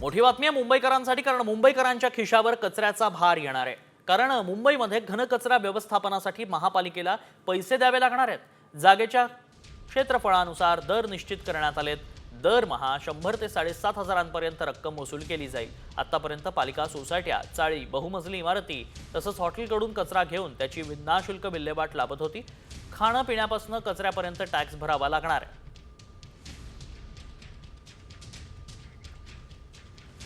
मोठी बातमी आहे मुंबईकरांसाठी कारण मुंबईकरांच्या खिशावर कचऱ्याचा भार येणार आहे. कारण मुंबईमध्ये घनकचरा व्यवस्थापनासाठी महापालिकेला पैसे द्यावे लागणार आहेत. जागेच्या क्षेत्रफळानुसार दर निश्चित करण्यात आलेत. दरमहा शंभर ते साडेसात हजारांपर्यंत रक्कम वसूल केली जाईल. आतापर्यंत पालिका सोसायट्या चाळी बहुमजली इमारती तसंच हॉटेलकडून कचरा घेऊन त्याची विनाशुल्क विल्हेवाट लाभत होती. खाणं पिण्यापासून कचऱ्यापर्यंत टॅक्स भरावा लागणार आहे.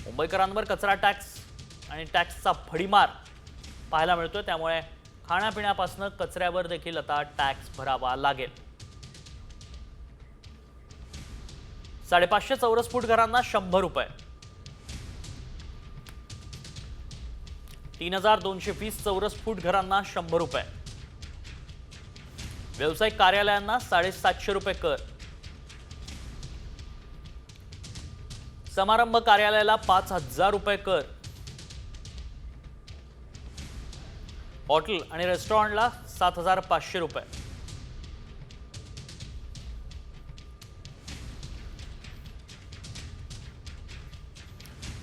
मुंबईकरांवर कचरा टॅक्स आणि टॅक्सचा फडीमार पाहायला मिळतोय. त्यामुळे खाण्यापिण्यापासून कचऱ्यावर देखील आता टॅक्स भरावा लागेल. साडेपाचशे चौरस फूट घरांना शंभर रुपये. तीन हजार दोनशे वीस चौरस फूट घरांना शंभर रुपये. व्यावसायिक कार्यालयांना साडेसातशे रुपये कर. समारंभ कार्यालयाला पाच हजार रुपये कर. हॉटेल आणि रेस्टॉरंटला सात हजार पाचशे रुपये.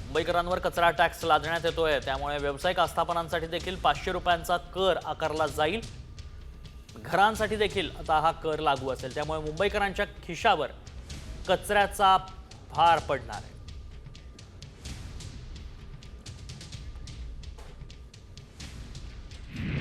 मुंबईकरांवर कचरा टॅक्स लादण्यात येतोय. त्यामुळे व्यावसायिक आस्थापनांसाठी देखील पाचशे रुपयांचा कर आकारला जाईल. घरांसाठी देखील आता हा कर लागू असेल. त्यामुळे मुंबईकरांच्या खिशावर कचऱ्याचा भार पडणार आहे.